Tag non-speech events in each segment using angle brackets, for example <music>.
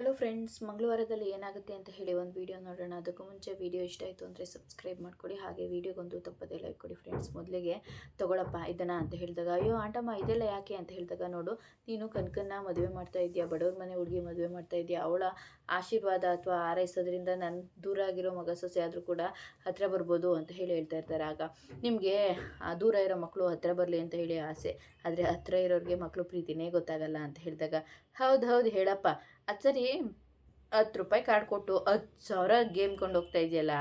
Hello friends ಮಂಗಳವಾರದಲ್ಲಿ ಏನಾಗುತ್ತೆ ಅಂತ ಹೇಳಿ ಒಂದು ವಿಡಿಯೋ ನೋಡೋಣ. ಅದಕ್ಕೂ ಮುಂಚೆ ವಿಡಿಯೋ ಇಷ್ಟ ಆಯಿತು ಅಂದರೆ ಸಬ್ಸ್ಕ್ರೈಬ್ ಮಾಡ್ಕೊಡಿ. ಹಾಗೆ ವಿಡಿಯೋಗೊಂದು ತಪ್ಪದೇ ಲೈಕ್ ಕೊಡಿ ಫ್ರೆಂಡ್ಸ್ ಮೊದಲಿಗೆ ತೊಗೊಳಪ್ಪ, ಇದನ್ನು ಅಂತ ಹೇಳಿದಾಗ, ಅಯ್ಯೋ ಆಂಟಮ್ಮ, ಇದೆಲ್ಲ ಯಾಕೆ? ಅಂತ ಹೇಳಿದಾಗ, ನೋಡು, ನೀನು ಕನಕನ್ನ ಮದುವೆ ಮಾಡ್ತಾ ಇದೆಯಾ ಬಡವ್ರ ಮನೆ ಹುಡುಗಿ ಮದುವೆ ಮಾಡ್ತಾ ಇದೆಯಾ ಅವಳ ಆಶೀರ್ವಾದ ಅಥವಾ ಆರೈಸೋದ್ರಿಂದ ನನ್ನ ದೂರ ಆಗಿರೋ ಮಗ ಸೊಸೆ ಆದರೂ ಕೂಡ ಹತ್ತಿರ ಬರ್ಬೋದು ಅಂತ ಹೇಳಿ ಹೇಳ್ತಾ ಇರ್ತಾರೆ. ಆಗ ನಿಮಗೆ ದೂರ ಇರೋ ಮಕ್ಕಳು ಹತ್ತಿರ ಬರಲಿ ಅಂತ ಹೇಳಿ ಆಸೆ. ಆದರೆ ಹತ್ತಿರ ಇರೋರಿಗೆ ಮಕ್ಕಳು ಪ್ರೀತಿನೇ ಗೊತ್ತಾಗಲ್ಲ ಅಂತ ಹೇಳಿದಾಗ, ಹೌದು ಹೌದು ಹೇಳಪ್ಪ. ಅದು ಸರಿ ಹತ್ತು ರೂಪಾಯಿ ಕಾರ್ಡ್ ಕೊಟ್ಟು ಹತ್ತು ಸಾವಿರ ಗೇಮ್ ಕೊಂಡು ಹೋಗ್ತಾ ಇದೆಯಲ್ಲ?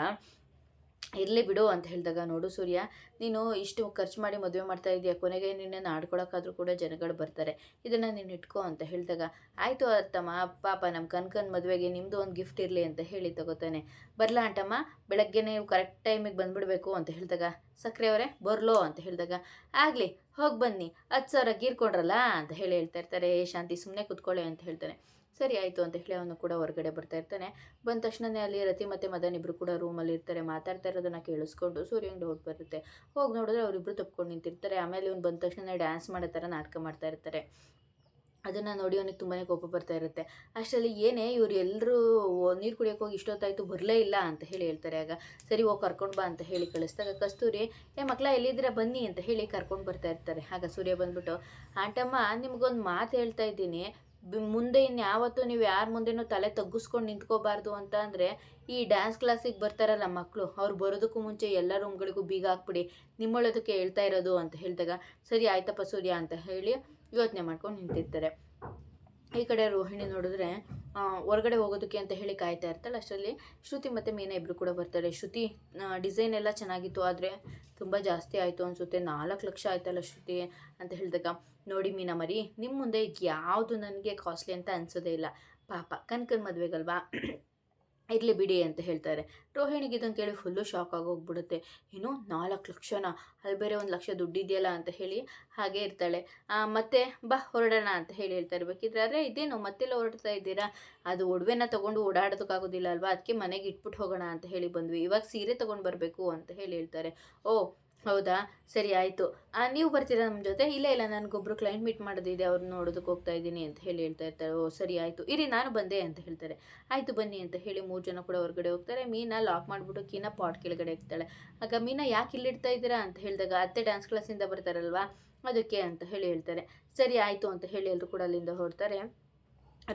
ಇರಲಿ ಬಿಡು ಅಂತ ಹೇಳಿದಾಗ ನೋಡು ಸೂರ್ಯ, ನೀನು ಇಷ್ಟು ಖರ್ಚು ಮಾಡಿ ಮದುವೆ ಮಾಡ್ತಾ ಇದೆಯಾ? ಕೊನೆಗೆ ನಿನ್ನನ್ನು ಆಡ್ಕೊಳಕ್ಕಾದ್ರೂ ಕೂಡ ಜನಗಳು ಬರ್ತಾರೆ. ಇದನ್ನು ನೀನು ಇಟ್ಕೋ ಅಂತ ಹೇಳಿದಾಗ, ಆಯಿತು ಅತ್ತಮ್ಮ, ಪಾಪ ನಮ್ಮ ಕನ್ಕನ್ ಮದುವೆಗೆ ನಿಮ್ಮದು ಒಂದು ಗಿಫ್ಟ್ ಇರಲಿ ಅಂತ ಹೇಳಿ ತಗೋತಾನೆ. ಬರಲಾ ಅಂಟಮ್ಮ ಬೆಳಗ್ಗೆ ನೀವು ಕರೆಕ್ಟ್ ಟೈಮಿಗೆ ಬಂದುಬಿಡ್ಬೇಕು ಅಂತ ಹೇಳಿದಾಗ ಸಕ್ಕರೆ ಅವರೇ, ಬರ್ಲೋ ಅಂತ ಹೇಳಿದಾಗ, ಆಗಲಿ, ಹೋಗಿ ಬನ್ನಿ, ಹತ್ತು ಸಾವಿರ ಗೀರ್ಕೊಂಡ್ರಲ್ಲ? ಅಂತ ಹೇಳಿ ಹೇಳ್ತಾ ಇರ್ತಾರೆ. ಶಾಂತಿ ಸುಮ್ಮನೆ ಕೂತ್ಕೊಳ್ಳಿ ಅಂತ ಹೇಳ್ತಾನೆ. ಸರಿ ಆಯಿತು ಅಂತ ಹೇಳಿ ಅವನು ಕೂಡ ಹೊರಗಡೆ ಬರ್ತಾ ಇರ್ತಾನೆ. ಬಂದ ತಕ್ಷಣನೇ ಅಲ್ಲಿ ರತಿ ಮತ್ತು ಮದನ್ ಇಬ್ಬರು ಕೂಡ ರೂಮಲ್ಲಿ ಇರ್ತಾರೆ, ಮಾತಾಡ್ತಾ ಇರೋದನ್ನ ಕೇಳಿಸ್ಕೊಂಡು ಸೂರ್ಯಂಗ್ ಡೌಟ್ ಬರುತ್ತೆ. ಹೋಗಿ ನೋಡಿದ್ರೆ ಅವರಿಬ್ಬರು ತಪ್ಕೊಂಡು ನಿಂತಿರ್ತಾರೆ. ಆಮೇಲೆ ಇವನು ಬಂದ ತಕ್ಷಣ ಡ್ಯಾನ್ಸ್ ಮಾಡೋ ಥರ ನಾಟಕ ಮಾಡ್ತಾ ಇರ್ತಾರೆ. ಅದನ್ನು ನೋಡಿ ಅವನಿಗೆ ತುಂಬಾ ಕೋಪ ಬರ್ತಾ ಇರುತ್ತೆ. ಅಷ್ಟರಲ್ಲಿ ಏನೇ ಇವ್ರು ಎಲ್ಲರೂ ನೀರು ಕುಡಿಯೋಕೆ ಹೋಗಿ ಇಷ್ಟೊತ್ತಾಯಿತು ಬರಲೇ ಇಲ್ಲ ಅಂತ ಹೇಳಿ ಹೇಳ್ತಾರೆ. ಆಗ ಸರಿ ಹೋಗಿ ಕರ್ಕೊಂಡು ಬಾ ಅಂತ ಹೇಳಿ ಕಳಿಸ್ದಾಗ ಕಸ್ತೂರಿ, ಏ ಮಕ್ಕಳ ಎಲ್ಲಿದ್ದರೆ? ಬನ್ನಿ ಅಂತ ಹೇಳಿ ಕರ್ಕೊಂಡು ಬರ್ತಾ ಇರ್ತಾರೆ. ಆಗ ಸೂರ್ಯ ಬಂದ್ಬಿಟ್ಟು, ಆಂಟಮ್ಮ, ನಿಮಗೊಂದು ಮಾತು ಹೇಳ್ತಾ ಇದ್ದೀನಿ. ಮುಂದೆ ಇನ್ಯಾವತ್ತೂ ನೀವು ಯಾರ ಮುಂದೆನೂ ತಲೆ ತಗ್ಗಿಸ್ಕೊಂಡು ನಿಂತ್ಕೋಬಾರ್ದು ಅಂತ ಅಂದರೆ, ಈ ಡ್ಯಾನ್ಸ್ ಕ್ಲಾಸಿಗೆ ಬರ್ತಾರಲ್ಲ ಮಕ್ಕಳು ಅವ್ರು ಬರೋದಕ್ಕೂ ಮುಂಚೆ ಎಲ್ಲ ರೂಮ್ಗಳಿಗೂ ಬೀಗ ಹಾಕ್ಬಿಡಿ ನಿಮ್ಮೊಳದಕ್ಕೆ ಹೇಳ್ತಾ ಇರೋದು ಅಂತ ಹೇಳಿದಾಗ, ಸರಿ, ಆಯ್ತಪ್ಪ ಸೂರ್ಯ ಅಂತ ಹೇಳಿ ಯೋಚನೆ ಮಾಡ್ಕೊಂಡು ನಿಂತಿರ್ತಾರೆ. ಈ ಕಡೆ ರೋಹಿಣಿ ನೋಡಿದ್ರೆ ಹೊರಗಡೆ ಹೋಗೋದಕ್ಕೆ ಅಂತ ಹೇಳಿ ಕಾಯ್ತಾ ಇರ್ತಾಳೆ. ಅಷ್ಟರಲ್ಲಿ ಶ್ರುತಿ ಮತ್ತು ಮೀನಾ ಇಬ್ಬರು ಕೂಡ ಬರ್ತಾರೆ. ಶ್ರುತಿ ಡಿಸೈನ್ ಎಲ್ಲ ಚೆನ್ನಾಗಿತ್ತು, ಆದರೆ ತುಂಬ ಜಾಸ್ತಿ ಆಯಿತು ಅನಿಸುತ್ತೆ. ನಾಲ್ಕು ಲಕ್ಷ ಆಯ್ತಲ್ಲ ಶ್ರುತಿ ಅಂತ ಹೇಳಿದಾಗ, ನೋಡಿ ಮೀನಾ ಮರಿ ನಿಮ್ಮ ಮುಂದೆ ಯಾವುದು ನನಗೆ ಕಾಸ್ಟ್ಲಿ ಅಂತ ಅನಿಸೋದೇ ಇಲ್ಲ. ಪಾಪ, ಕನಕನ ಮದುವೆಗಲ್ವಾ? ಇರಲಿ ಬಿಡಿ ಅಂತ ಹೇಳ್ತಾರೆ. ರೋಹಿಣಿಗೆ ಇದನ್ನು ಕೇಳಿ ಫುಲ್ಲು ಶಾಕ್ ಆಗೋಗ್ಬಿಡುತ್ತೆ. ಏನು ನಾಲ್ಕು ಲಕ್ಷನಾ, ಅಲ್ಲಿ ಬೇರೆ ಒಂದು ಲಕ್ಷ ದುಡ್ಡಿದೆಯಲ್ಲ? ಅಂತ ಹೇಳಿ ಹಾಗೆ ಇರ್ತಾಳೆ. ಮತ್ತೆ ಬಾ, ಹೊರಡೋಣ ಅಂತ ಹೇಳಿ ಹೇಳ್ತಾ ಇರ್ಬೇಕಿದ್ರೆ ಆದರೆ ಇದೇನು ಮತ್ತೆಲ್ಲ ಹೊರಡ್ತಾ ಇದ್ದೀರಾ? ಅದು ಒಡವೆನ ತೊಗೊಂಡು ಓಡಾಡೋದಕ್ಕಾಗೋದಿಲ್ಲ ಅಲ್ವಾ? ಅದಕ್ಕೆ ಮನೆಗೆ ಇಟ್ಬಿಟ್ಟು ಹೋಗೋಣ ಅಂತ ಹೇಳಿ ಬಂದ್ವಿ. ಇವಾಗ ಸೀರೆ ತೊಗೊಂಡು ಬರಬೇಕು ಅಂತ ಹೇಳಿ ಹೇಳ್ತಾರೆ. ಓ ಹೌದಾ? ಸರಿ, ಆಯಿತು. ನೀವು ಬರ್ತೀರಾ ನಮ್ಮ ಜೊತೆ? ಇಲ್ಲ ಇಲ್ಲ ನನಗೊಬ್ಬರು ಕ್ಲೈಂಟ್ ಮೀಟ್ ಮಾಡೋದಿದೆ ಅವ್ರು ನೋಡೋದಕ್ಕೆ ಹೋಗ್ತಾ ಇದ್ದೀನಿ ಅಂತ ಹೇಳಿ ಹೇಳ್ತಾ ಇರ್ತಾರೆ. ಓ, ಸರಿ, ಆಯಿತು. ಇರಿ, ನಾನು ಬಂದೆ ಅಂತ ಹೇಳ್ತಾರೆ. ಆಯಿತು, ಬನ್ನಿ ಅಂತ ಹೇಳಿ ಮೂರು ಜನ ಕೂಡ ಹೊರಗಡೆ ಹೋಗ್ತಾರೆ. ಮೀನಾ ಲಾಕ್ ಮಾಡಿಬಿಟ್ಟು ಕೀನಾ ಪಾಟ್ ಕೆಳಗಡೆ ಇರ್ತಾಳೆ ಆಗ ಮೀನಾ, ಯಾಕೆ ಇಲ್ಲಿಡ್ತಾ ಇದ್ದೀರಾ? ಅಂತ ಹೇಳಿದಾಗ, ಅತ್ತೆ ಡ್ಯಾನ್ಸ್ ಕ್ಲಾಸಿಂದ ಬರ್ತಾರಲ್ವಾ? ಅದಕ್ಕೆ ಅಂತ ಹೇಳಿ ಹೇಳ್ತಾರೆ. ಸರಿ, ಆಯಿತು ಅಂತ ಹೇಳಿ ಎಲ್ಲರೂ ಕೂಡ ಅಲ್ಲಿಂದ ಹೊರಡ್ತಾರೆ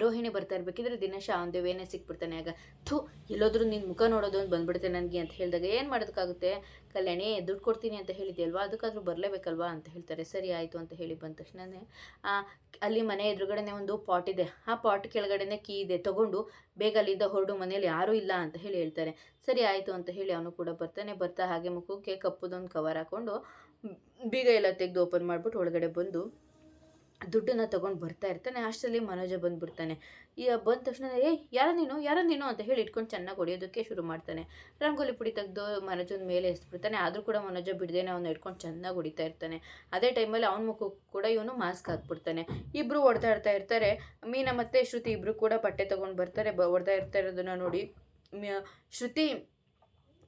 ರೋಹಿಣಿ ಬರ್ತಾ ಇರ್ಬೇಕಿದ್ರೆ ದಿನೇಶ ಅವನ ವೇನೆ ಸಿಕ್ಬಿಡ್ತಾನೆ. ಆಗ ಥೂ, ಎಲ್ಲೋದ್ರೂ ನಿನ್ನ ಮುಖ ನೋಡೋದು ಅಂತ ಬಂದ್ಬಿಡುತ್ತೆ ನನಗೆ ಅಂತ ಹೇಳಿದಾಗ ಏನು ಮಾಡೋದಕ್ಕಾಗುತ್ತೆ? ಕಲ್ಯಾಣಿ ದುಡ್ಡು ಕೊಡ್ತೀನಿ ಅಂತ ಹೇಳಿದೆಯಲ್ವಾ? ಅದಕ್ಕಾದ್ರೂ ಬರಲೇಬೇಕಲ್ವಾ ಅಂತ ಹೇಳ್ತಾರೆ. ಸರಿ, ಆಯಿತು ಅಂತ ಹೇಳಿ ಬಂದ ತಕ್ಷಣನೇ ಅಲ್ಲಿ ಮನೆ ಎದುರುಗಡೆನೆ ಒಂದು ಪಾಟ್ ಇದೆ. ಆ ಪಾಟ್ ಕೆಳಗಡೆನೆ ಕೀ ಇದೆ. ತಗೊಂಡು ಬೇಗ ಅಲ್ಲಿಂದ ಹೊರಡು ಮನೇಲಿ ಯಾರೂ ಇಲ್ಲ ಅಂತ ಹೇಳಿ ಹೇಳ್ತಾರೆ. ಸರಿ, ಆಯಿತು ಅಂತ ಹೇಳಿ ಅವನು ಕೂಡ ಬರ್ತಾನೆ. ಬರ್ತಾ ಹಾಗೆ ಮುಖಕ್ಕೆ ಕಪ್ಪುದೊಂದು ಕವರ್ ಹಾಕ್ಕೊಂಡು ಬೀಗ ಎಲ್ಲ ತೆಗೆದು ಓಪನ್ ಮಾಡಿಬಿಟ್ಟು ಒಳಗಡೆ ಬಂದು ದುಡ್ಡನ್ನು ತೊಗೊಂಡು ಬರ್ತಾ ಇರ್ತಾನೆ, ಅಷ್ಟರಲ್ಲಿ ಮನೋಜ ಬಂದ್ಬಿಡ್ತಾನೆ. ಈ ಬಂದ ತಕ್ಷಣ ಏಯ್, ಯಾರ ನೀನು? ಯಾರ ನೀನು? ಅಂತ ಹೇಳಿ ಇಟ್ಕೊಂಡು ಚೆನ್ನಾಗಿ ಹೊಡೆಯೋದಕ್ಕೆ ಶುರು ಮಾಡ್ತಾನೆ. ರಂಗೋಲಿ ಪುಡಿ ತೆಗೆದು ಮನೋಜನ ಮೇಲೆ ಎಸ್ಬಿಡ್ತಾನೆ. ಆದರೂ ಕೂಡ ಮನೋಜ ಬಿಡದೇನೆ ಅವನು ಇಟ್ಕೊಂಡು ಚೆನ್ನಾಗಿ ಹೊಡಿತಾ ಇರ್ತಾನೆ. ಅದೇ ಟೈಮಲ್ಲಿ ಅವನ ಮುಖ ಕೂಡ ಇವನು ಮಾಸ್ಕ್ ಹಾಕ್ಬಿಡ್ತಾನೆ. ಇಬ್ಬರು ಹೊಡ್ತಾ ಇರ್ತಾ ಇರ್ತಾರೆ. ಮೀನಾ ಮತ್ತು ಶ್ರುತಿ ಇಬ್ಬರು ಕೂಡ ಬಟ್ಟೆ ತೊಗೊಂಡು ಬರ್ತಾರೆ. ಬ ಹೊಡ್ತಾ ಇರ್ತಾ ಇರೋದನ್ನು ನೋಡಿ ಶ್ರುತಿ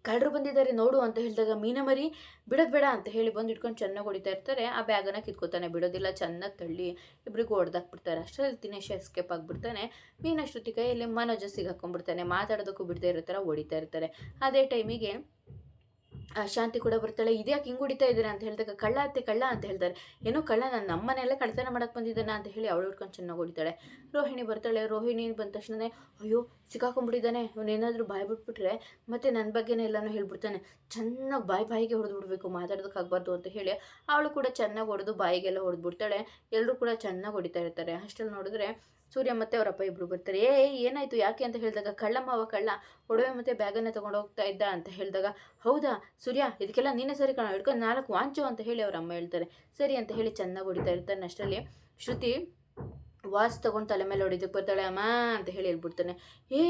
ಕಳ್ಳರು ಬಂದಿದ್ದಾರೆ ನೋಡು ಅಂತ ಹೇಳಿದಾಗ ಮೀನಮರಿ ಬಿಡೋದು ಬೇಡ ಅಂತ ಹೇಳಿ ಬಂದು ಇಟ್ಕೊಂಡು ಚೆನ್ನಾಗಿ ಹೊಡಿತಾ ಇರ್ತಾರೆ. ಆ ಬ್ಯಾಗನ್ನು ಕಿತ್ಕೋತಾನೆ. ಬಿಡೋದಿಲ್ಲ, ಚೆನ್ನಾಗಿ ತಳ್ಳಿ ಇಬ್ಬರಿಗೂ ಹೊಡೆದಾಕ್ಬಿಡ್ತಾರೆ ಅಷ್ಟರಲ್ಲಿ ದಿನೇಶ ಎಸ್ಕೇಪ್ ಆಗಿಬಿಡ್ತಾನೆ. ಮೀನ ಅಷ್ಟೊತ್ತಿಗೆ ಕೈಯಲ್ಲಿ ಮನೋಜ ಸಿಗಾಕೊಂಡ್ಬಿಡ್ತಾನೆ. ಮಾತಾಡೋದಕ್ಕೂ ಬಿಡದೇ ಇರೋ ಥರ ಹೊಡಿತಾ ಇರ್ತಾರೆ. ಅದೇ ಟೈಮಿಗೆ ಶಾಂತಿ ಕೂಡ ಬರ್ತಾಳೆ. ಇದ್ಯಾಕೆ ಹಿಂಗೆ ಹೊಡಿತಾ ಇದ್ದೀರಾ ಅಂತ ಹೇಳಿದಾಗ, ಕಳ್ಳ ಅತ್ತೆ ಕಳ್ಳ ಅಂತ ಹೇಳ್ತಾರೆ. ಏನೋ ಕಳ್ಳ ನಾನು ನಮ್ಮನೆಯಲ್ಲೇ ಕಳ್ತನ ಮಾಡಕ್ಕೆ ಬಂದಿದ್ದಾನ ಅಂತ ಹೇಳಿ ಅವಳು ಹಿಡ್ಕೊಂಡು ಚೆನ್ನಾಗಿ ಹೊಡಿತಾಳೆ. ರೋಹಿಣಿ ಬರ್ತಾಳೆ. ರೋಹಿಣಿ ಬಂದ ತಕ್ಷಣನೇ, ಅಯ್ಯೋ, ಸಿಕ್ಕಾಕೊಂಡ್ಬಿಟ್ಟಿದ್ದಾನೆ. ಅವನೇನಾದರೂ ಬಾಯಿ ಬಿಟ್ಬಿಟ್ರೆ ಮತ್ತೆ ನನ್ನ ಬಗ್ಗೆನೇ ಎಲ್ಲನೂ ಹೇಳ್ಬಿಡ್ತಾನೆ. ಚೆನ್ನಾಗಿ ಬಾಯಿ ಬಾಯಿಗೆ ಹೊಡೆದು ಬಿಡಬೇಕು ಮಾತಾಡೋದಕ್ಕಾಗಬಾರ್ದು ಅಂತ ಹೇಳಿ ಅವಳು ಕೂಡ ಚೆನ್ನಾಗಿ ಹೊಡೆದು ಬಾಯಿಗೆಲ್ಲ ಹೊಡೆದ್ಬಿಡ್ತಾಳೆ ಎಲ್ಲರೂ ಕೂಡ ಚೆನ್ನಾಗಿ ಹೊಡಿತಾ ಇರ್ತಾರೆ. ಅಷ್ಟಲ್ಲಿ ನೋಡಿದ್ರೆ ಸೂರ್ಯ ಮತ್ತೆ ಅವರಪ್ಪ ಇಬ್ರು ಬರ್ತಾರೆ, ಏ ಏನಾಯ್ತು? ಯಾಕೆ? ಅಂತ ಹೇಳಿದಾಗ ಕಳ್ಳಮ್ಮ ಮಾವ, ಕಳ್ಳ, ಒಡವೆ ಮತ್ತೆ ಬ್ಯಾಗನ್ನ ತಗೊಂಡು ಹೋಗ್ತಾ ಇದ್ದ ಅಂತ ಹೇಳಿದಾಗ, ಹೌದಾ? ಸೂರ್ಯ, ಇದಕ್ಕೆಲ್ಲ ನೀನೇ ಸರಿ ಕಣ ಹಿಡ್ಕೊಂಡು ನಾಲ್ಕು ವಾಂಚು ಅಂತ ಹೇಳಿ ಅವ್ರ ಅಮ್ಮ ಹೇಳ್ತಾರೆ. ಸರಿ ಅಂತ ಹೇಳಿ ಚೆನ್ನಾಗಿ ಹೊಡಿತಾ ಇರ್ತಾನೆ ಅಷ್ಟರಲ್ಲಿ. ಶ್ರುತಿ ವಾಸ್ ತಗೊಂಡು ತಲೆ ಮೇಲೆ ಹೊಡಿದಕ್ಕೆ ಬರ್ತಾಳೆ, ಅಮ್ಮ ಅಂತ ಹೇಳಿ ಹೇಳ್ಬಿಡ್ತಾನೆ. ಏ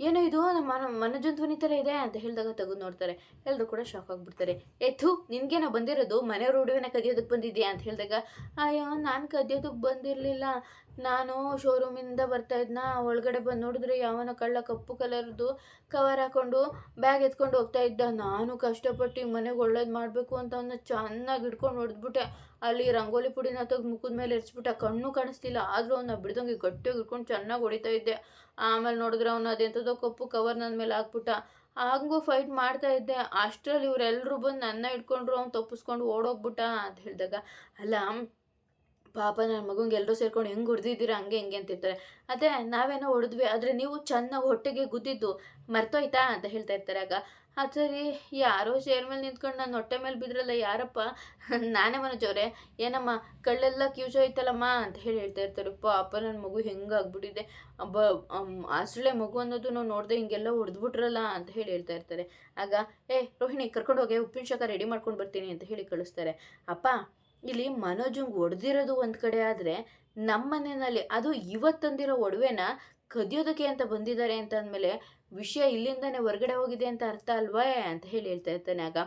ಏನೋ ಇದು, ನಮ್ಮ ಮನ ಮನೋಜಂಧ್ವನಿ ಥರ ಇದೆ ಅಂತ ಹೇಳಿದಾಗ ತೆಗೆದು ನೋಡ್ತಾರೆ. ಎಲ್ಲರೂ ಕೂಡ ಶಾಕ್ ಆಗಿಬಿಡ್ತಾರೆ. ಎತ್ತು ನಿನಗೇನೋ ಬಂದಿರೋದು ಮನೆಯವ್ರ ಹುಡುಗನ ಕದಿಯೋದಕ್ಕೆ ಬಂದಿದ್ಯಾ ಅಂತ ಹೇಳಿದಾಗ, ಅಯ್ಯೋ, ನಾನು ಕದಿಯೋದಕ್ಕೆ ಬಂದಿರಲಿಲ್ಲ. ನಾನು ಶೋರೂಮಿಂದ ಬರ್ತಾ ಇದ್ನ, ಒಳಗಡೆ ಬಂದು ನೋಡಿದ್ರೆ ಯಾವನ ಕಳ್ಳ ಕಪ್ಪು ಕಲರ್ದು ಕವರ್ ಹಾಕೊಂಡು ಬ್ಯಾಗ್ ಎತ್ಕೊಂಡು ಹೋಗ್ತಾ ಇದ್ದ. ನಾನು ಕಷ್ಟಪಟ್ಟು ಮನೆಗೆ ಒಳ್ಳೇದು ಮಾಡಬೇಕು ಅಂತ ಅವನ್ನ ಚೆನ್ನಾಗಿ ಹಿಡ್ಕೊಂಡು ಹೊಡೆದ್ಬಿಟ್ಟೆ. ಅಲ್ಲಿ ರಂಗೋಲಿ ಪುಡಿನ ತೆಗೆದು ಮುಖದ ಮೇಲೆ ಎರ್ಚ್ಬಿಟ್ಟ. ಕಣ್ಣು ಕಾಣಿಸ್ತಿಲ್ಲ. ಆದರೂ ಅವನ್ನ ಬಿಡ್ದಂಗೆ ಗಟ್ಟಿಯಾಗಿ ಹಿಡ್ಕೊಂಡು ಚೆನ್ನಾಗಿ ಹೊಡಿತಾ ಇದ್ದೆ. ಆಮೇಲೆ ನೋಡಿದ್ರೆ ಅವನು ಅದೆಂಥದೋ ಕಪ್ಪು ಕವರ್ ನನ್ನ ಮೇಲೆ ಹಾಕ್ಬಿಟ್ಟ. ಹಾಗೂ ಫೈಟ್ ಮಾಡ್ತಾ ಇದ್ದೆ. ಅಷ್ಟರಲ್ಲಿ ಇವರೆಲ್ಲರೂ ಬಂದು ನನ್ನ ಇಟ್ಕೊಂಡ್ರು ಅವ್ನು ತಪ್ಪಿಸ್ಕೊಂಡು ಓಡೋಗ್ಬಿಟ್ಟ ಅಂತ ಹೇಳಿದಾಗ, ಅಲ್ಲ, ಪಾಪ ನನ್ನ ಮಗಂಗೆ ಎಲ್ಲರೂ ಸೇರ್ಕೊಂಡು ಹೆಂಗೆ ಹೊಡೆದಿದ್ದೀರಾ, ಹಂಗೆ ಹೆಂಗೆ ಅಂತಿರ್ತಾರೆ ಅದೇ ನಾವೇನೋ ಹೊಡೆದ್ವಿ, ಆದರೆ ನೀವು ಚೆನ್ನಾಗಿ ಹೊಟ್ಟೆಗೆ ಗುದ್ದಿದ್ದು, ಮರ್ತೋಯ್ತಾ? ಅಂತ ಹೇಳ್ತಾ ಇರ್ತಾರೆ. ಆಗ ಅದು ಸರಿ ಯಾರೋ ಚೇರ್ ಮೇಲೆ ನಿಂತ್ಕೊಂಡು ನಾನು ಹೊಟ್ಟೆ ಮೇಲೆ ಬಿದ್ರಲ್ಲ ಯಾರಪ್ಪ? <laughs> ನಾನೇ ಮನೋಜವ್ರೆ ಏನಮ್ಮ, ಕಳ್ಳೆಲ್ಲ ಕಿವುಚೋಯ್ತಲ್ಲಮ್ಮ ಅಂತ ಹೇಳಿ ಹೇಳ್ತಾ ಇರ್ತಾರೆ. ಪಾಪ ನನ್ನ ಮಗು ಹೆಂಗೆ ಆಗ್ಬಿಟ್ಟಿದೆ. ಬ ಅಸಳೆ ಮಗು ಅನ್ನೋದು ನಾವು ನೋಡಿದೆ ಹಿಂಗೆಲ್ಲ ಹೊಡೆದ್ಬಿಟ್ರಲ್ಲ ಅಂತ ಹೇಳಿ ಹೇಳ್ತಾ ಇರ್ತಾರೆ. ಆಗ, ಏ, ರೋಹಿಣಿ ಕರ್ಕೊಂಡು ಹೋಗಿ, ಉಪ್ಪಿನ ಶಾಖ ರೆಡಿ ಮಾಡ್ಕೊಂಡು ಬರ್ತೀನಿ ಅಂತ ಹೇಳಿ ಕಳಿಸ್ತಾರೆ. ಅಪ್ಪ ಇಲ್ಲಿ ಮನೋಜಂಗೆ ಒಡೆದಿರೋದು ಒಂದು ಕಡೆ ಆದರೆ ನಮ್ಮ ಮನೆಯಲ್ಲಿ ಅದು ಇವತ್ತಂದಿರೋ ಒಡವೆನ ಕದಿಯೋದಕ್ಕೆ ಅಂತ ಬಂದಿದ್ದಾರೆ ಅಂತ ಅಂದಮೇಲೆ ವಿಷಯ ಇಲ್ಲಿಂದಾನೆ ಹೊರಗಡೆ ಹೋಗಿದೆ ಅಂತ ಅರ್ಥ ಅಲ್ವಾ ಅಂತ ಹೇಳಿ ಹೇಳ್ತಾ ಇರ್ತಾನೆ ಆಗ.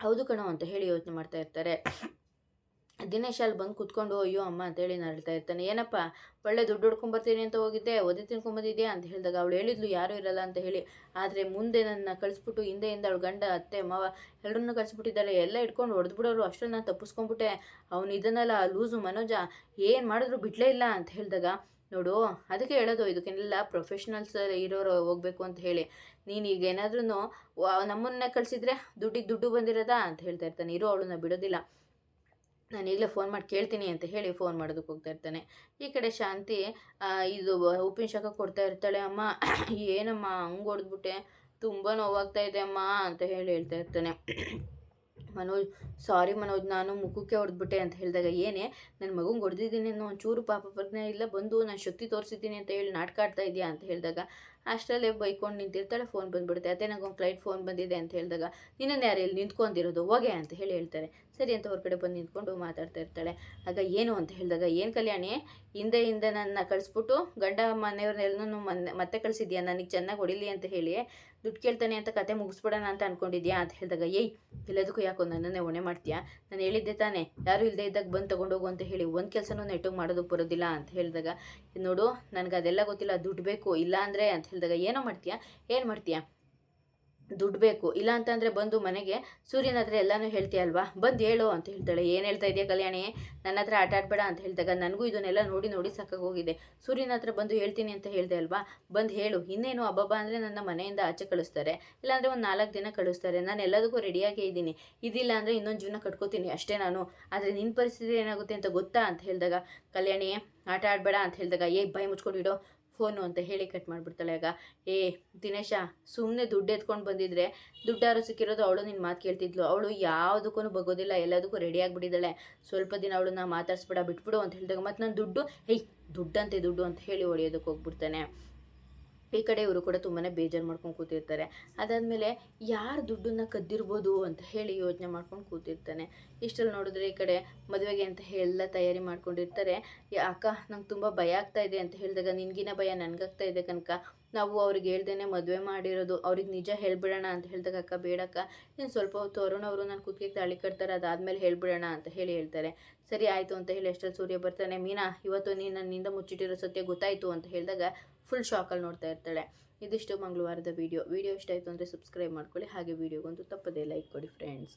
ಹೌದು ಕಣೋ ಅಂತ ಹೇಳಿ ಯೋಚನೆ ಮಾಡ್ತಾ ಇರ್ತಾರೆ. ದಿನೇಶ್ ಅಲ್ಲಿ ಬಂದು ಕುತ್ಕೊಂಡು, ಅಯ್ಯೋ ಅಮ್ಮ ಅಂತೇಳಿ ಹೇಳ್ತಾ ಇರ್ತಾನೆ. ಏನಪ್ಪ, ಒಳ್ಳೆ ದುಡ್ಡು ಹೊಡ್ಕೊಂಬರ್ತೀನಿ ಅಂತ ಹೋಗಿದ್ದೆ ಒದೆ ತಿನ್ಕೊಂಬಂದಿದ್ಯಾ ಅಂತ ಹೇಳಿದಾಗ ಅವಳು ಹೇಳಿದ್ಲು, ಯಾರೂ ಇರಲ್ಲ ಅಂತ ಹೇಳಿ. ಆದರೆ ಮುಂದೆ ನನ್ನ ಕಳಿಸ್ಬಿಟ್ಟು, ಹಿಂದೆಯಿಂದ ಅವಳು ಗಂಡ, ಅತ್ತೆ, ಮಾವ ಎಲ್ಲರನ್ನೂ ಕಳಿಸ್ಬಿಟ್ಟಿದ್ದಾರೆ ಎಲ್ಲ ಇಟ್ಕೊಂಡು ಹೊಡೆದ್ಬಿಡೋರು, ಅಷ್ಟನ್ನು ನಾನು ತಪ್ಪಿಸ್ಕೊಂಡ್ಬಿಟ್ಟೆ. ಅವನು ಇದನ್ನೆಲ್ಲ, ಲೂಸು ಮನೋಜ, ಏನು ಮಾಡಿದ್ರು ಬಿಡಲೇ ಇಲ್ಲ ಅಂತ ಹೇಳಿದಾಗ, ನೋಡು, ಅದಕ್ಕೆ ಹೇಳೋದು, ಇದಕ್ಕೆಲ್ಲ ಪ್ರೊಫೆಷ್ನಲ್ಸ್ ಇರೋರು ಹೋಗ್ಬೇಕು ಅಂತ ಹೇಳಿ. ನೀನು ಈಗ ಏನಾದ್ರೂ ನಮ್ಮನ್ನೇ ಕಳಿಸಿದ್ರೆ ದುಡ್ಡಿಗೆ ದುಡ್ಡು ಬಂದಿರೋದಾ? ಅಂತ ಹೇಳ್ತಾ ಇರ್ತಾನೆ. ಇರೋ, ಅವಳನ್ನ ಬಿಡೋದಿಲ್ಲ. ನಾನು ಈಗಲೇ ಫೋನ್ ಮಾಡಿ ಕೇಳ್ತೀನಿ ಅಂತ ಹೇಳಿ ಫೋನ್ ಮಾಡೋದಕ್ಕೆ ಹೋಗ್ತಾ ಇರ್ತಾನೆ. ಈ ಕಡೆ ಶಾಂತಿ ಇದು ಉಪ್ಪಿನ ಶಾಖ ಕೊಡ್ತಾ ಇರ್ತಾಳೆ, ಅಮ್ಮ, <clears throat> ಏನಮ್ಮ, ಹಂಗೆ ಹೊಡೆದ್ಬಿಟ್ಟೆ? ತುಂಬ ನೋವಾಗ್ತಾ ಇದೆ ಅಮ್ಮ, ಅಂತ ಹೇಳಿ ಹೇಳ್ತಾ ಇರ್ತಾನೆ. <clears throat> ಮನೋಜ್ ಸಾರಿ ಮನೋಜ್, ನಾನು ಮುಖಕ್ಕೆ ಹೊಡೆದ್ಬಿಟ್ಟೆ, ಅಂತ ಹೇಳಿದಾಗ, ಏನೇ ನನ್ನ ಮಗು ಹೊಡೆದಿದ್ದೀನಿ ಅನ್ನೋ ಒಂಚೂರು ಪಾಪ ಪ್ರಜ್ಞೆ ಇಲ್ಲ, ಬಂದು ನಾನು ಶಕ್ತಿ ತೋರಿಸಿದ್ದೀನಿ ಅಂತ ಹೇಳಿ ನಾಟಕ ಆಡ್ತಾ ಇದೆಯಾ? ಅಂತ ಹೇಳಿದಾಗ ಅಷ್ಟರಲ್ಲೇ ಬೈಕೊಂಡು ನಿಂತಿರ್ತಾಳೆ ಫೋನ್ ಬಂದುಬಿಡುತ್ತೆ. ಅದೇ ನಂಗೆ ಒಂದು ಫ್ಲೈಟ್ ಫೋನ್ ಬಂದಿದೆ ಅಂತ ಹೇಳಿದಾಗ ನಿನ್ನನ್ನು ಯಾರು ಇಲ್ಲಿ ನಿಂತ್ಕೊಂಡಿರೋದು? ಹೋಗೆ ಅಂತ ಹೇಳಿ ಹೇಳ್ತಾರೆ. ಸರಿ ಅಂತ ಹೊರಗಡೆ ಬಂದು ನಿಂತ್ಕೊಂಡು ಮಾತಾಡ್ತಾ ಇರ್ತಾಳೆ. ಆಗ ಏನು ಅಂತ ಹೇಳಿದಾಗ, ಏನು ಕಲ್ಯಾಣಿ? ಹಿಂದೆ ಹಿಂದೆ ನನ್ನ ಕಳಿಸ್ಬಿಟ್ಟು ಗಂಡ ಮನೆಯವ್ರನ್ನೆಲ್ಲನೂ ಮೊನ್ನೆ ಮತ್ತೆ ಕಳಿಸಿದ್ಯಾ? ನನಗೆ ಚೆನ್ನಾಗಿ ಹೊಡಿಲಿ ಅಂತ ಹೇಳಿ ದುಡ್ಡು ಕೇಳ್ತಾನೆ ಅಂತ ಕತೆ ಮುಗಿಸ್ಬಿಡೋಣ ಅಂತ ಅನ್ಕೊಂಡಿದ್ಯಾ? ಅಂತ ಹೇಳಿದಾಗ, ಏಯ್, ಎಲ್ಲದಕ್ಕೂ ಯಾಕೋ ನನ್ನನ್ನೇ ಹೊಣೆ ಮಾಡ್ತೀಯಾ? ನಾನು ಹೇಳಿದ್ದೆ ತಾನೇ. ಯಾರು ಇಲ್ಲದೆ ಇದ್ದಾಗ ಬಂದು ತೊಗೊಂಡೋಗು ಅಂತ ಹೇಳಿ ಒಂದು ಕೆಲಸನೂ ನೆಟ್ಟಗೆ ಮಾಡೋದಕ್ಕೆ ಬರೋದಿಲ್ಲ. ಅಂತ ಹೇಳಿದಾಗ, ನೋಡು, ನನಗೆ ಅದೆಲ್ಲ ಗೊತ್ತಿಲ್ಲ. ದುಡ್ಡು ಬೇಕು. ಇಲ್ಲ ಅಂದರೆ, ಅಂತ ಹೇಳಿದಾಗ ಏನೋ ಮಾಡ್ತೀಯಾ? ಏನು ಮಾಡ್ತೀಯಾ? ದುಡ್ಡು ಬೇಕು. ಇಲ್ಲ ಅಂತಂದರೆ ಬಂದು ಮನೆಗೆ, ಸೂರ್ಯನ ಹತ್ರ ಎಲ್ಲನೂ ಹೇಳ್ತೀಯಲ್ವಾ ಬಂದು ಹೇಳು ಅಂತ ಹೇಳ್ತಾಳೆ. ಏನು ಹೇಳ್ತಾ ಇದೆಯಾ ಕಲ್ಯಾಣಿ? ನನ್ನ ಹತ್ರ ಆಟ ಆಡಬೇಡ ಅಂತ ಹೇಳಿದಾಗ ನನಗೂ ಇದನ್ನೆಲ್ಲ ನೋಡಿ ನೋಡಿ ಹೋಗಿದೆ. ಸೂರ್ಯನ ಹತ್ರ ಬಂದು ಹೇಳ್ತೀನಿ ಅಂತ ಹೇಳಿದೆ ಅಲ್ವಾ? ಬಂದು ಹೇಳು. ಇನ್ನೇನು ಹಬ್ಬಬ್ಬ ಅಂದರೆ ನನ್ನ ಮನೆಯಿಂದ ಆಚೆ ಕಳಿಸ್ತಾರೆ. ಇಲ್ಲಾಂದರೆ ಒಂದು ನಾಲ್ಕು ದಿನ ಕಳಿಸ್ತಾರೆ. ನಾನು ಎಲ್ಲದಕ್ಕೂ ರೆಡಿಯಾಗೇ ಇದ್ದೀನಿ. ಇದಿಲ್ಲ ಅಂದರೆ ಇನ್ನೊಂದು ಜೀವನ ಕಟ್ಕೋತೀನಿ ಅಷ್ಟೇ ನಾನು. ಆದರೆ ನಿನ್ನ ಪರಿಸ್ಥಿತಿ ಏನಾಗುತ್ತೆ ಅಂತ ಗೊತ್ತಾ ಅಂತ ಹೇಳಿದಾಗ, ಕಲ್ಯಾಣಿ, ಆಟ ಆಡಬೇಡ ಅಂತ ಹೇಳಿದಾಗ, ಏ, ಬಾಯಿ ಮುಚ್ಕೊಂಡಿಡೋ ಫೋನು ಅಂತ ಹೇಳಿ ಕಟ್ ಮಾಡಿಬಿಡ್ತಾಳೆ. ಆಗ, ಏ, ದಿನೇಶ ಸುಮ್ಮನೆ ದುಡ್ಡು ಎತ್ಕೊಂಡು ಬಂದಿದ್ರೆ ದುಡ್ಡಾರು ಸಿಕ್ಕಿರೋದು ಅವಳು ನಿನ್ನ ಮಾತು ಕೇಳ್ತಿದ್ಲು. ಅವಳು ಯಾವುದಕ್ಕೂ ಬಗೋದಿಲ್ಲ ಎಲ್ಲದಕ್ಕೂ ರೆಡಿ ಆಗಿಬಿಟ್ಟಿದ್ದಾಳೆ. ಸ್ವಲ್ಪ ದಿನ ಅವಳನ್ನ ಮಾತಾಡ್ಸ್ಬೇಡ, ಬಿಟ್ಬಿಡು ಅಂತ ಹೇಳಿದಾಗ ಮತ್ತು ನಾನು ದುಡ್ಡು ಹೇಯ್ ದುಡ್ಡಂತೆ ದುಡ್ಡು ಅಂತ ಹೇಳಿ ಹೊಡೆಯೋದಕ್ಕೆ ಹೋಗ್ಬಿಡ್ತಾನೆ. ಈ ಕಡೆ ಇವರು ಕೂಡ ತುಂಬಾ ಬೇಜಾರು ಮಾಡ್ಕೊಂಡು ಕೂತಿರ್ತಾರೆ. ಅದಾದಮೇಲೆ ಯಾರು ದುಡ್ಡನ್ನು ಕದ್ದಿರ್ಬೋದು ಅಂತ ಹೇಳಿ ಯೋಚನೆ ಮಾಡ್ಕೊಂಡು ಕೂತಿರ್ತಾನೆ. ಇಷ್ಟರಲ್ಲಿ ನೋಡಿದ್ರೆ ಈ ಕಡೆ ಮದುವೆಗೆ ಅಂತ ಎಲ್ಲ ತಯಾರಿ ಮಾಡ್ಕೊಂಡಿರ್ತಾರೆ. ಅಕ್ಕ, ನಂಗೆ ತುಂಬ ಭಯ ಆಗ್ತಾ ಇದೆ ಅಂತ ಹೇಳಿದಾಗ, ನಿನಗಿನ ಭಯ ನನಗಾಗ್ತಾ ಇದೆ ಕನಕ. ನಾವು ಅವ್ರಿಗೆ ಹೇಳ್ದೇನೆ ಮದುವೆ ಮಾಡಿರೋದು. ಅವ್ರಿಗೆ ನಿಜ ಹೇಳ್ಬಿಡೋಣ ಅಂತ ಹೇಳಿದಾಗ, ಅಕ್ಕ ಬೇಡಕ್ಕ ನೀನು ಸ್ವಲ್ಪ ಹೊತ್ತು ಅರುಣ್ ಅವರು ನಾನು ಕುತ್ತಿಗೆ ತಾಳಿ ಕಟ್ತಾರೆ. ಅದಾದಮೇಲೆ ಹೇಳ್ಬಿಡೋಣ ಅಂತ ಹೇಳಿ ಹೇಳ್ತಾರೆ. ಸರಿ, ಆಯಿತು ಅಂತ ಹೇಳಿ ಅಷ್ಟರಲ್ಲಿ ಸೂರ್ಯ ಬರ್ತಾನೆ. ಮೀನಾ, ಇವತ್ತು ನೀನು ನನ್ನಿಂದ ಮುಚ್ಚಿಟ್ಟಿರೋ ಸತ್ಯ ಗೊತ್ತಾಯಿತು ಅಂತ ಹೇಳಿದಾಗ ಫುಲ್ ಶಾಕಲ್ಲಿ ನೋಡ್ತಾ ಇರ್ತಾಳೆ. ಇದಿಷ್ಟು ಮಂಗಳವಾರದ ವೀಡಿಯೋ ವೀಡಿಯೋ ಇಷ್ಟ ಆಯಿತು ಅಂದರೆ ಸಬ್ಸ್ಕ್ರೈಬ್ ಮಾಡ್ಕೊಳ್ಳಿ. ಹಾಗೆ ವೀಡಿಯೋಗೊಂದು ತಪ್ಪದೇ ಲೈಕ್ ಕೊಡಿ ಫ್ರೆಂಡ್ಸ್